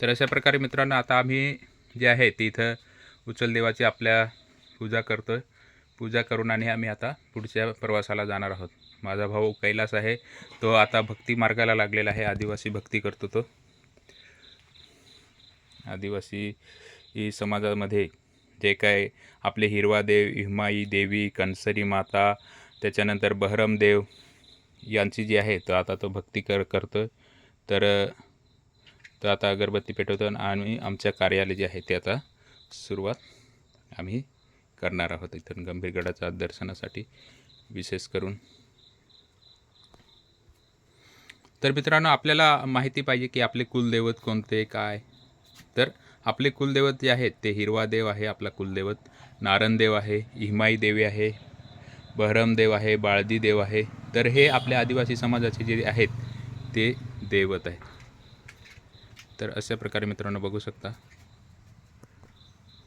तर अशा प्रकारे मित्रांनो आता आम्ही जे आहे ते इथं उचलदेवाची आपल्या पूजा करतो आहे पूजा करून आणि आम्ही आता पुढच्या प्रवासाला जाणार आहोत. माझा भाऊ कैलास आहे. तो आता भक्ती मार्गाला लागलेला आहे. आदिवासी भक्ती करतो तो. आदिवासी ही समाजामध्ये जे काय आपले हिरवा देव हिमाई देवी कणसरी माता त्याच्यानंतर बहरमदेव यांची जी आहे तर आता तो भक्ती कर करतो तर तर आता अगरबत्ती पेटवतो आणि आमच्या कार्यालय जे आहे ते आता सुरुवात आम्ही करणार आहोत. इथून गंभीरगडाच्या दर्शनासाठी विशेष करून. तर मित्रांनो आपल्याला माहिती पाहिजे की आपले कुलदैवत कोणते काय? तर आपले कुलदैवत जे आहेत ते हिरवा देव आहे आपला कुलदैवत नारायणदेव आहे हिमाई देवी आहे बहरमदेव आहे बाळदी देव आहे. तर हे आपल्या आदिवासी समाजाचे जे आहेत ते दैवत आहे तर अशा प्रकारे मित्रांनो बघू शकता.